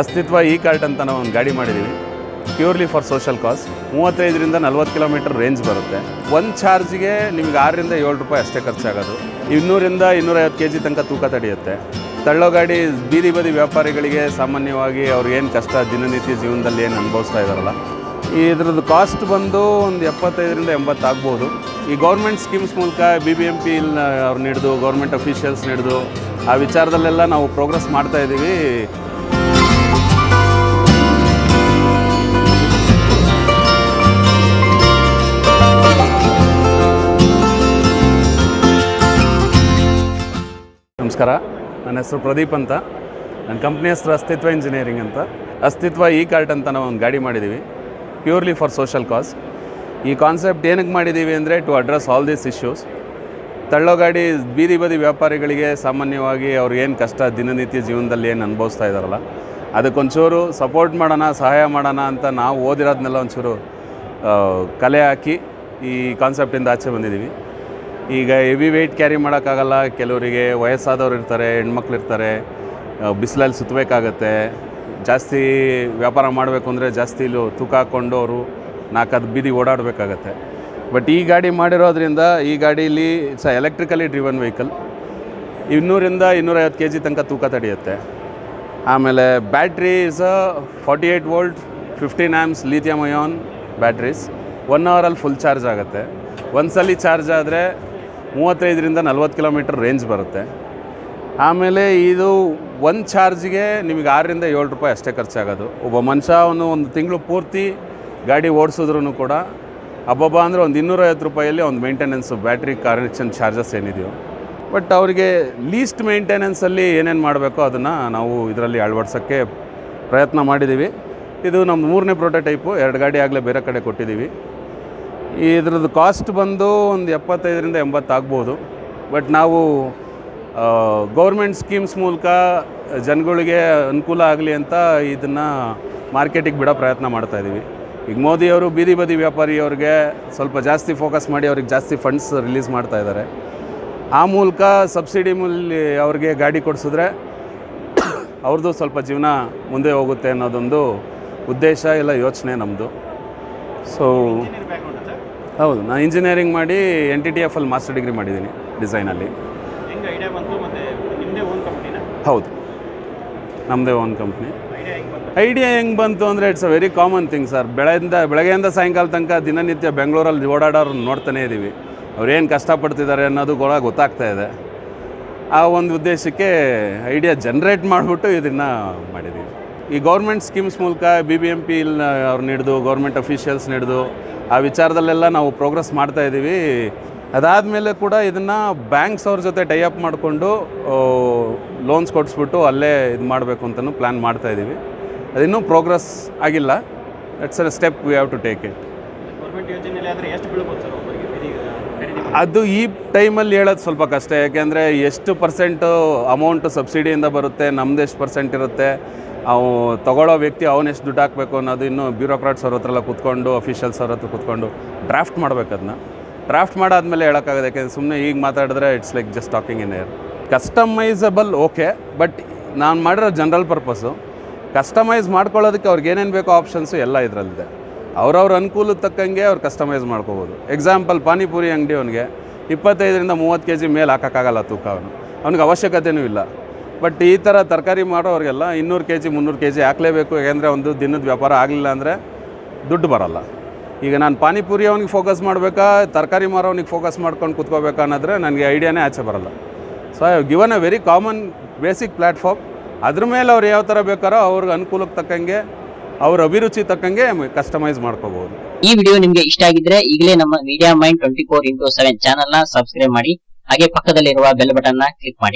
ಅಸ್ತಿತ್ವ ಈ ಕಾರ್ಟ್ ಅಂತ ನಾವು ಒಂದು ಗಾಡಿ ಮಾಡಿದ್ದೀವಿ ಪ್ಯೂರ್ಲಿ ಫಾರ್ ಸೋಷಲ್ ಕಾಸ್ ಮೂವತ್ತೈದರಿಂದ ನಲ್ವತ್ತು ಕಿಲೋಮೀಟರ್ ರೇಂಜ್ ಬರುತ್ತೆ. ಒಂದು ಚಾರ್ಜ್ಗೆ ನಿಮ್ಗೆ ಆರರಿಂದ ಏಳು ರೂಪಾಯಿ ಅಷ್ಟೇ ಖರ್ಚಾಗೋದು. ಇನ್ನೂರಿಂದ ಇನ್ನೂರೈವತ್ತು ಕೆ ಜಿ ತನಕ ತೂಕ ತಡೆಯುತ್ತೆ. ತಳ್ಳೋ ಗಾಡಿ ಬೀದಿ ಬದಿ ವ್ಯಾಪಾರಿಗಳಿಗೆ ಸಾಮಾನ್ಯವಾಗಿ ಅವ್ರಿಗೆ ಏನು ಕಷ್ಟ ದಿನನಿತ್ಯ ಜೀವನದಲ್ಲಿ ಏನು ಅನುಭವಿಸ್ತಾ ಇದ್ದಾರಲ್ಲ ಇದ್ರದ್ದು ಕಾಸ್ಟ್ ಬಂದು ಒಂದು ಎಪ್ಪತ್ತೈದರಿಂದ ಎಂಬತ್ತು ಆಗ್ಬೋದು. ಈ ಗೌರ್ಮೆಂಟ್ ಸ್ಕೀಮ್ಸ್ ಮೂಲಕ ಬಿ ಬಿ ಎಂ ಪಿ ಅವ್ರನ್ನ ಹಿಡಿದು ಗೌರ್ಮೆಂಟ್ ಅಫಿಷಿಯಲ್ಸ್ನ ಹಿಡಿದು ಆ ವಿಚಾರದಲ್ಲೆಲ್ಲ ನಾವು ಪ್ರೋಗ್ರೆಸ್ ಮಾಡ್ತಾ ಇದ್ದೀವಿ ನಮಸ್ಕಾರ. ನನ್ನ ಹೆಸರು ಪ್ರದೀಪ್ ಅಂತ. ನನ್ನ ಕಂಪ್ನಿ ಹೆಸರು ಅಸ್ತಿತ್ವ ಇಂಜಿನಿಯರಿಂಗ್ ಅಂತ. ಅಸ್ತಿತ್ವ ಇ ಕಾರ್ಟ್ ಅಂತ ನಾವು ಒಂದು ಗಾಡಿ ಮಾಡಿದ್ದೀವಿ ಪ್ಯೂರ್ಲಿ ಫಾರ್ ಸೋಷಲ್ ಕಾಸ್ ಈ ಕಾನ್ಸೆಪ್ಟ್ ಏನಕ್ಕೆ ಮಾಡಿದ್ದೀವಿ ಅಂದರೆ to address all these issues ತಳ್ಳೋ ಗಾಡಿ, ಬೀದಿ ಬದಿ ವ್ಯಾಪಾರಿಗಳಿಗೆ ಸಾಮಾನ್ಯವಾಗಿ ಅವ್ರಿಗೆ ಏನು ಕಷ್ಟ, ದಿನನಿತ್ಯ ಜೀವನದಲ್ಲಿ ಏನು ಅನುಭವಿಸ್ತಾ ಇದ್ದಾರಲ್ಲ ಅದಕ್ಕೊಂಚೂರು ಸಪೋರ್ಟ್ ಮಾಡೋಣ, ಸಹಾಯ ಮಾಡೋಣ ಅಂತ ನಾವು ಓದಿರೋದನ್ನೆಲ್ಲ ಒಂಚೂರು ಕಲೆ ಹಾಕಿ ಈ ಕಾನ್ಸೆಪ್ಟಿಂದ ಆಚೆ ಬಂದಿದ್ದೀವಿ ಈಗ ಹೆವಿ ವೆಯ್ಟ್ ಕ್ಯಾರಿ ಮಾಡೋಕ್ಕಾಗಲ್ಲ. ಕೆಲವರಿಗೆ ವಯಸ್ಸಾದವ್ರು ಇರ್ತಾರೆ, ಹೆಣ್ಮಕ್ಳು ಇರ್ತಾರೆ ಬಿಸಿಲಲ್ಲಿ ಸುತ್ತಬೇಕಾಗತ್ತೆ ಜಾಸ್ತಿ ವ್ಯಾಪಾರ ಮಾಡಬೇಕು ಅಂದರೆ ಜಾಸ್ತಿ ಇಲ್ಲಿ ತೂಕ ಹಾಕ್ಕೊಂಡು ಅವರು ನಾಲ್ಕದು ಬೀದಿ ಓಡಾಡಬೇಕಾಗತ್ತೆ. ಬಟ್ ಈ ಗಾಡಿ ಮಾಡಿರೋದ್ರಿಂದ, ಈ ಗಾಡೀಲಿ ಇಟ್ಸ್ ಎಲೆಕ್ಟ್ರಿಕಲಿ ಡ್ರಿವನ್ ವೆಹಿಕಲ್ ಇನ್ನೂರಿಂದ ಇನ್ನೂರೈವತ್ತು ಕೆ ಜಿ ತನಕ ತೂಕ ತಡೆಯುತ್ತೆ. ಆಮೇಲೆ battery is forty eight volt fifteen amps lithium ion batteries one ಅವರಲ್ಲಿ ಫುಲ್ ಚಾರ್ಜ್ ಆಗುತ್ತೆ. ಒಂದ್ಸಲಿ ಚಾರ್ಜ್ ಆದರೆ ಮೂವತ್ತೈದರಿಂದ ನಲ್ವತ್ತು ಕಿಲೋಮೀಟರ್ ರೇಂಜ್ ಬರುತ್ತೆ. ಆಮೇಲೆ ಇದು ಒಂದು ಚಾರ್ಜಿಗೆ ನಿಮಗೆ ಆರರಿಂದ ಏಳು ರೂಪಾಯಿ ಅಷ್ಟೇ ಖರ್ಚಾಗೋದು. ಒಬ್ಬ ಮನುಷ್ಯ ಅವನು ಒಂದು ತಿಂಗಳು ಪೂರ್ತಿ ಗಾಡಿ ಓಡಿಸಿದ್ರು ಕೂಡ ಹಬ್ಬಬ್ಬ ಅಂದರೆ ಒಂದು ಇನ್ನೂರೈವತ್ತು ರೂಪಾಯಲ್ಲಿ ಒಂದು ಮೇಂಟೆನೆನ್ಸು ಬ್ಯಾಟ್ರಿ ಕನೆಕ್ಷನ್ ಚಾರ್ಜಸ್ ಏನಿದೆಯೋ. ಬಟ್ ಅವರಿಗೆ ಲೀಸ್ಟ್ ಮೇಂಟೆನೆನ್ಸಲ್ಲಿ ಏನೇನು ಮಾಡಬೇಕೋ ಅದನ್ನು ನಾವು ಇದರಲ್ಲಿ ಅಳವಡಿಸೋಕ್ಕೆ ಪ್ರಯತ್ನ ಮಾಡಿದ್ದೀವಿ ಇದು ನಮ್ಮ ಮೂರನೇ ಪ್ರೋಟೋಟೈಪು ಎರಡು ಗಾಡಿ ಆಗಲೇ ಬೇರೆ ಕಡೆ ಕೊಟ್ಟಿದ್ದೀವಿ ಇದ್ರದ್ದು ಕಾಸ್ಟ್ ಬಂದು ಒಂದು ಎಪ್ಪತ್ತೈದರಿಂದ ಎಂಬತ್ತು ಆಗ್ಬೋದು. ಬಟ್ ನಾವು ಗೌರ್ಮೆಂಟ್ ಸ್ಕೀಮ್ಸ್ ಮೂಲಕ ಜನಗಳಿಗೆ ಅನುಕೂಲ ಆಗಲಿ ಅಂತ ಇದನ್ನು ಮಾರ್ಕೆಟಿಗೆ ಬಿಡೋ ಪ್ರಯತ್ನ ಮಾಡ್ತಾ ಇದ್ದೀವಿ ಈಗ ಮೋದಿಯವರು ಬೀದಿ ಬದಿ ವ್ಯಾಪಾರಿಯವ್ರಿಗೆ ಸ್ವಲ್ಪ ಜಾಸ್ತಿ ಫೋಕಸ್ ಮಾಡಿ ಅವ್ರಿಗೆ ಜಾಸ್ತಿ ಫಂಡ್ಸ್ ರಿಲೀಸ್ ಮಾಡ್ತಾ ಇದ್ದಾರೆ. ಆ ಮೂಲಕ ಸಬ್ಸಿಡಿ ಮೇಲೆ ಅವ್ರಿಗೆ ಗಾಡಿ ಕೊಡಿಸಿದ್ರೆ ಅವ್ರದ್ದು ಸ್ವಲ್ಪ ಜೀವನ ಮುಂದೆ ಹೋಗುತ್ತೆ ಅನ್ನೋದೊಂದು ಉದ್ದೇಶ ಇಲ್ಲ ಯೋಚನೆ ನಮ್ಮದು ಸೊ ಹೌದು ನಾನು ಇಂಜಿನಿಯರಿಂಗ್ ಮಾಡಿ ಎನ್ ಟಿ ಟಿ ಎಫ್ ಅಲ್ಲಿ ಮಾಸ್ಟರ್ ಡಿಗ್ರಿ ಮಾಡಿದ್ದೀನಿ ಡಿಸೈನಲ್ಲಿ ಹೆಂಗೆ ಐಡಿಯಾ ಬಂತು ಮತ್ತು ನಿಮ್ಮದೇ ಓನ್ ಕಂಪ್ನಿನ ಹೌದು ನಮ್ಮದೇ ಓನ್ ಕಂಪ್ನಿ ಐಡಿಯಾ ಹೆಂಗೆ ಬಂತು? ಅಂದರೆ it's a very common thing sir ಬೆಳೆಯಿಂದ ಬೆಳಗ್ಗೆಯಿಂದ ಸಾಯಂಕಾಲ ತನಕ ದಿನನಿತ್ಯ ಬೆಂಗಳೂರಲ್ಲಿ ಓಡಾಡೋರು ನೋಡ್ತಾನೇ ಇದ್ದೀವಿ ಅವ್ರೇನು ಕಷ್ಟಪಡ್ತಿದ್ದಾರೆ ಅನ್ನೋದು ಕೂಡ ಗೊತ್ತಾಗ್ತಾ ಇದೆ. ಆ ಒಂದು ಉದ್ದೇಶಕ್ಕೆ ಐಡಿಯಾ ಜನ್ರೇಟ್ ಮಾಡಿಬಿಟ್ಟು ಇದನ್ನು ಮಾಡಿದ್ದೀವಿ ಈ ಗೌರ್ಮೆಂಟ್ ಸ್ಕೀಮ್ಸ್ ಮೂಲಕ ಬಿ ಬಿ ಎಂ ಪಿ ಅವ್ರನ್ನ ಹಿಡಿದು ಗೌರ್ಮೆಂಟ್ ಅಫೀಷಿಯಲ್ಸ್ ಹಿಡಿದು ಆ ವಿಚಾರದಲ್ಲೆಲ್ಲ ನಾವು ಪ್ರೋಗ್ರೆಸ್ ಮಾಡ್ತಾ ಇದ್ದೀವಿ. ಅದಾದಮೇಲೆ ಕೂಡ ಇದನ್ನು ಬ್ಯಾಂಕ್ಸ್ ಅವ್ರ ಜೊತೆ ಟೈ ಅಪ್ ಮಾಡಿಕೊಂಡು ಲೋನ್ಸ್ ಕೊಡಿಸ್ಬಿಟ್ಟು ಅಲ್ಲೇ ಇದು ಮಾಡಬೇಕು ಅಂತಲೂ ಪ್ಲ್ಯಾನ್ ಮಾಡ್ತಾ ಇದ್ದೀವಿ. ಅದಿನ್ನೂ ಪ್ರೋಗ್ರೆಸ್ ಆಗಿಲ್ಲ. It's a step we have to take it ಅದು ಈ ಟೈಮಲ್ಲಿ ಹೇಳೋದು ಸ್ವಲ್ಪ ಕಷ್ಟ. ಯಾಕೆಂದರೆ ಎಷ್ಟು ಪರ್ಸೆಂಟು ಅಮೌಂಟು ಸಬ್ಸಿಡಿಯಿಂದ ಬರುತ್ತೆ ನಮ್ದು ಎಷ್ಟು ಪರ್ಸೆಂಟ್ ಇರುತ್ತೆ ಅವು ತಗೊಳ್ಳೋ ವ್ಯಕ್ತಿ ಅವನು ಎಷ್ಟು ದುಡ್ಡು ಹಾಕಬೇಕು ಅನ್ನೋದು ಇನ್ನೂ ಬ್ಯೂರೋಕ್ರಾಟ್ಸ್ ಅವ್ರ ಹತ್ರ ಎಲ್ಲ ಕೂತ್ಕೊಂಡು ಅಫಿಷಿಯಲ್ಸ್ ಅವ್ರ ಹತ್ರ ಕೂತ್ಕೊಂಡು ಡ್ರಾಫ್ಟ್ ಮಾಡಬೇಕು ಅದನ್ನ ಡ್ರಾಫ್ಟ್ ಮಾಡಾದಮೇಲೆ ಹೇಳೋಕ್ಕಾಗತ್ತೆ ಯಾಕೆಂದರೆ ಸುಮ್ಮನೆ ಈಗ ಮಾತಾಡಿದ್ರೆ it's like just talking in air customisable okay but ನಾನು ಮಾಡಿರೋ ಜನರಲ್ ಪರ್ಪಸ್ಸು ಕಸ್ಟಮೈಸ್ ಮಾಡ್ಕೊಳ್ಳೋದಕ್ಕೆ ಅವ್ರಿಗೆ ಏನೇನು ಬೇಕೋ ಆಪ್ಷನ್ಸು ಎಲ್ಲ ಇದರಲ್ಲಿದೆ. ಅವ್ರವ್ರ ಅನುಕೂಲಕ್ಕೆ ತಕ್ಕಂಗೆ ಅವ್ರು ಕಸ್ಟಮೈಸ್ ಮಾಡ್ಕೋಬೋದು. ಎಕ್ಸಾಂಪಲ್ ಪಾನಿಪುರಿ ಅಂಗಡಿ ಅವನಿಗೆ ಇಪ್ಪತ್ತೈದರಿಂದ ಮೂವತ್ತು ಕೆ ಜಿ ಮೇಲೆ ಹಾಕೋಕ್ಕಾಗಲ್ಲ ತೂಕ ಅವನು. ಅವನಿಗೆ ಅವಶ್ಯಕತೆಯೂ ಇಲ್ಲ. ಬಟ್ ಈ ಥರ ತರಕಾರಿ ಮಾಡೋರಿಗೆಲ್ಲ ಇನ್ನೂರು ಕೆ ಜಿ ಮುನ್ನೂರು ಕೆ ಜಿ ಹಾಕಲೇಬೇಕು. ಯಾಕೆಂದರೆ ಒಂದು ದಿನದ ವ್ಯಾಪಾರ ಆಗಲಿಲ್ಲ ಅಂದರೆ ದುಡ್ಡು ಬರೋಲ್ಲ. ಈಗ ನಾನು ಪಾನಿಪುರಿ ಅವನಿಗೆ ಫೋಕಸ್ ಮಾಡಬೇಕಾ, ತರಕಾರಿ ಮಾರೋನಿಗೆ ಫೋಕಸ್ ಮಾಡ್ಕೊಂಡು ಕುತ್ಕೋಬೇಕಾ ಅನ್ನೋದ್ರೆ ನನಗೆ ಐಡಿಯಾನೇ ಆಚೆ ಬರಲ್ಲ. So I given a very common basic platform ಅದ್ರ ಮೇಲೆ ಅವ್ರು ಯಾವ ಥರ ಬೇಕಾರೋ ಅವ್ರಿಗೆ ಅನುಕೂಲಕ್ಕೆ ತಕ್ಕಂಗೆ, ಅವ್ರ ಅಭಿರುಚಿ ತಕ್ಕಂಗೆ ಕಸ್ಟಮೈಸ್ ಮಾಡ್ಕೋಬಹುದು. ಈ ವಿಡಿಯೋ ನಿಮ್ಗೆ ಇಷ್ಟ ಆಗಿದ್ರೆ ಈಗಲೇ ನಮ್ಮ Media Mind twenty four into seven channel subscribe ಮಾಡಿ. ಹಾಗೆ ಪಕ್ಕದಲ್ಲಿರುವ ಬೆಲ್ ಬಟನ್ನ ಕ್ಲಿಕ್ ಮಾಡಿ.